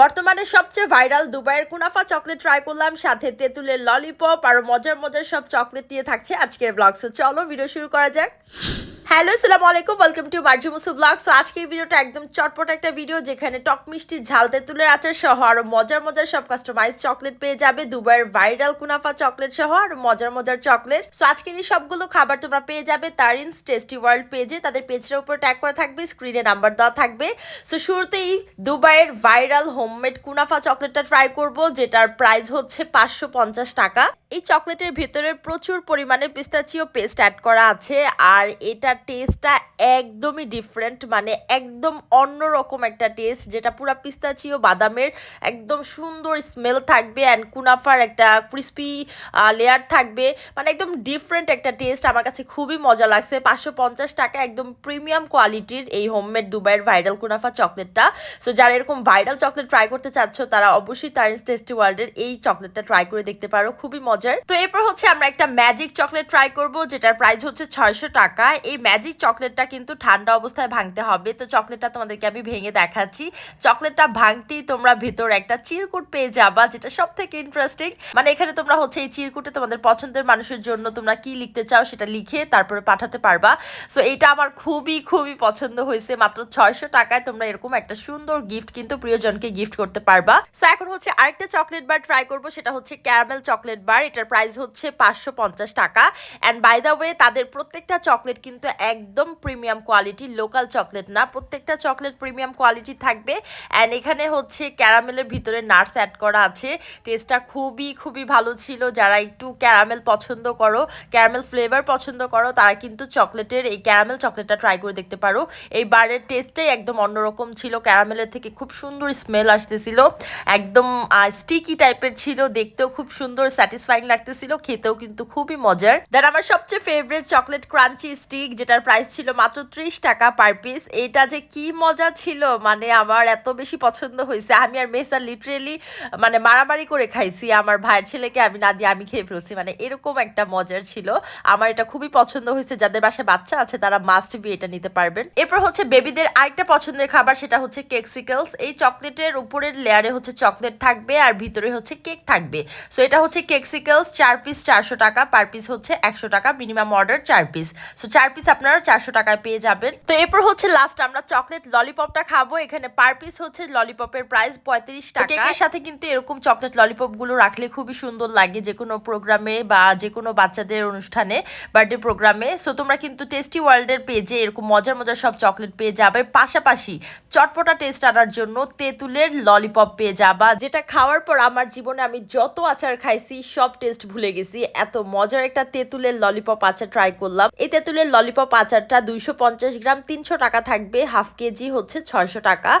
বর্তমানে সবচেয়ে ভাইরাল দুবাইয়ের কুনাফা চকলেট ট্রাই করলাম, সাথে তেঁতুলের ললিপপ আর মজার মজার সব চকলেট নিয়ে থাকছে আজকের ব্লগস চলো ভিডিও শুরু করা যাক। হ্যালো সালাম আলাইকুম welcome to Marju Musu vlog so আজকের ভিডিওটা একদম চটপট একটা ভিডিও যেখানে টক মিষ্টি ঝাল তেঁতুলের আচার সহ আরও মজার মজার সব কাস্টমাইজ চকলেট পেয়ে যাবে। দুবাইয়ের ভাইরাল কুনাফা চকলেট সহ আর মজার মজার চকলেট সো আজকের এই সবগুলো খাবার তোমরা পেয়ে যাবে তার তারিনস টেস্টি ওয়ার্ল্ড পেজে তাদের পেজটার উপর ট্যাগ করা থাকবে স্ক্রিনে নাম্বার দেওয়া থাকবে। সো শুরুতেই দুবাইয়ের ভাইরাল হোমমেড কুনাফা চকলেটটা ট্রাই করব, যেটার প্রাইস হচ্ছে পাঁচশো পঞ্চাশ টাকা। এই চকলেটের ভেতরে প্রচুর পরিমাণে পিস্তাচিও পেস্ট অ্যাড করা আছে। আর এটার টেস্টটা একদমই ডিফারেন্ট মানে একদম অন্যরকম একটা টেস্ট যেটা পুরো পিস্তাচিও বাদামের একদম সুন্দর স্মেল থাকবে অ্যান্ড কুনাফার একটা ক্রিস্পি লেয়ার থাকবে। মানে একদম ডিফারেন্ট একটা টেস্ট আমার কাছে খুবই মজা লাগছে। পাঁচশো পঞ্চাশ টাকা একদম প্রিমিয়াম কোয়ালিটির এই হোমমেড দুবাইয়ের ভাইরাল কুনাফা চকলেটটা। সো যারা এরকম ভাইরাল চকলেট ট্রাই করতে চাচ্ছ, তারা অবশ্যই তারিন্স টেস্টি ওয়ার্ল্ডের এই চকলেটটা ট্রাই করে দেখতে পারো। খুবই মজার। তো এরপর হচ্ছে আমরা একটা ম্যাজিক চকলেট ট্রাই করব, যেটার প্রাইস হচ্ছে ছয়শো টাকা। এই ম্যাজিক চকলেটটা কিন্তু ঠান্ডা অবস্থায় ভাঙতে হবে। তো চকলেটটা তোমাদেরকে আমি ভেঙে দেখাচ্ছি। চকলেটটা ভাঙতেই তোমরা ভেতর একটা চিরকুট পেয়ে যাবা, যেটা সব থেকে ইন্টারেস্টিং মানে এখানে তোমরা হচ্ছে এই চিরকুটে তোমাদের পছন্দের মানুষের জন্য তোমরা কি লিখতে চাও সেটা লিখে তারপরে পাঠাতে পারবা। সো এইটা আমার খুবই খুবই পছন্দ হয়েছে। মাত্র ছয়শো টাকায় তোমরা এরকম একটা সুন্দর গিফট কিন্তু প্রিয়জনকে গিফট করতে পারবা। সো এখন হচ্ছে আরেকটা চকলেট বার ট্রাই করব, সেটা হচ্ছে ক্যারামেল চকলেট বার এটার প্রাইস হচ্ছে পাঁচশো পঞ্চাশ টাকা। অ্যান্ড বাই দ্য ওয়ে তাদের প্রত্যেকটা চকলেট কিন্তু একদম প্রিমিয়াম কোয়ালিটি লোকাল চকলেট না। প্রত্যেকটা চকলেট প্রিমিয়াম কোয়ালিটি থাকবে। অ্যান্ড এখানে হচ্ছে ক্যারামেলের ভিতরে নার্স অ্যাড করা আছে। টেস্টটা খুবই খুবই ভালো ছিল। যারা একটু ক্যারামেল পছন্দ করো, ক্যারামেল ফ্লেভার পছন্দ করো, তারা কিন্তু চকলেটের এই ক্যারামেল চকলেটটা ট্রাই করে দেখতে পারো। এই বারের টেস্টটাই একদম অন্যরকম ছিল। ক্যারামেলের থেকে খুব সুন্দর স্মেল আসতেছিল। একদম স্টিকি টাইপের ছিল। দেখতেও খুব সুন্দর স্যাটিসফাইং লাগতেছিল। খেতেও কিন্তু খুবই মজার। দেন আমার সবচেয়ে ফেভারিট চকলেট ক্রাঞ্চি স্টিক যেটার প্রাইস ছিল মাত্র ত্রিশ টাকা পার পিস এটা যে কি মজা ছিল মানে আমার এত বেশি পছন্দ হয়েছে। আমি আর মেসা লিটারেলি মানে মারামারি করে খাইছি। আমার ভাইয়ের ছেলেকে আমি না দিয়ে আমি খেয়ে ফেলছি। মানে এরকম একটা মজার ছিল। আমার এটা খুবই পছন্দ হয়েছে। যাদের বাসায় বাচ্চা আছে, তারা মাস্ট বি এটা নিতে পারবেন। এরপর হচ্ছে বেবিদের আরেকটা পছন্দের খাবার, সেটা হচ্ছে কেকসিকেলস এই চকলেটের উপরের লেয়ারে হচ্ছে চকলেট থাকবে আর ভিতরে হচ্ছে কেক থাকবে। সো এটা হচ্ছে কেকসিকেলস চার পিস চারশো টাকা পার পিস হচ্ছে একশো টাকা মিনিমাম অর্ডার চার পিস সো চার পিস আপনারা চারশো টাকায় পেয়ে যাবেন। তো এরপর হচ্ছে লাস্ট আমরা চকলেট ললিপপটা খাব। এখানে পার পিস হচ্ছে ললিপপের প্রাইস পঁয়ত্রিশ টাকা। এর সাথে কিন্তু এরকম চকলেট ললিপপগুলো রাখলে খুবই সুন্দর লাগে যে কোনো প্রোগ্রামে বা যে কোনো বাচ্চাদের অনুষ্ঠানে বার্থডে প্রোগ্রামে সো তোমরা কিন্তু টেস্টি ওয়ার্ল্ডের পেজে এরকম মজার মজার সব চকলেট পেয়ে যাবে। পাশাপাশি চটপটা টেস্ট আনার জন্য তেঁতুলের ললিপপ পেয়ে যাবা, যেটা খাওয়ার পর আমার জীবনে আমি যত আচার খাইছি, সব টেস্ট ভুলে গেছি। এত মজার একটা তেঁতুলের ললিপপ আচার ট্রাই করলাম। এই তেঁতুলের ললিপপ আচারটা দুইশো পঞ্চাশ গ্রাম, তিনশো টাকা থাকবে হাফ কেজি হচ্ছে ছয়শো টাকা।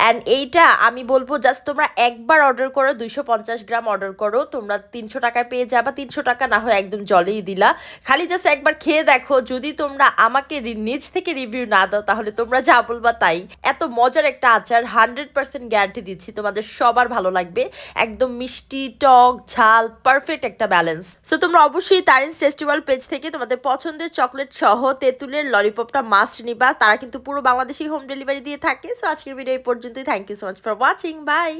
অ্যান্ড এইটা আমি বলব জাস্ট তোমরা একবার অর্ডার করো, দুইশো পঞ্চাশ গ্রাম অর্ডার করো, তোমরা তিনশো টাকায় পেয়ে যাবা। তিনশো টাকা না হয় একদম জলেই দিলা। খালি জাস্ট একবার খেয়ে দেখো, যদি তোমরা আমাকে নিজ থেকে রিভিউ না দাও, তাহলে তোমরা যা বলবা তাই। এত মজার একটা আচার হান্ড্রেড পার্সেন্ট গ্যারান্টি দিচ্ছি, তোমাদের সবার ভালো লাগবে। একদম মিষ্টি, টক, ঝাল পারফেক্ট একটা ব্যালেন্স সো তোমরা অবশ্যই তারিন্স ফেস্টিভ্যাল পেজ থেকে তোমাদের পছন্দের চকলেট সহ তেঁতুলের ললিপপটা মাস্ট নিবা। তারা কিন্তু পুরো বাংলাদেশি হোম ডেলিভারি দিয়ে থাকে। সো আজকের ভিডিও এই পর্যন্তই। Thank you so much for watching bye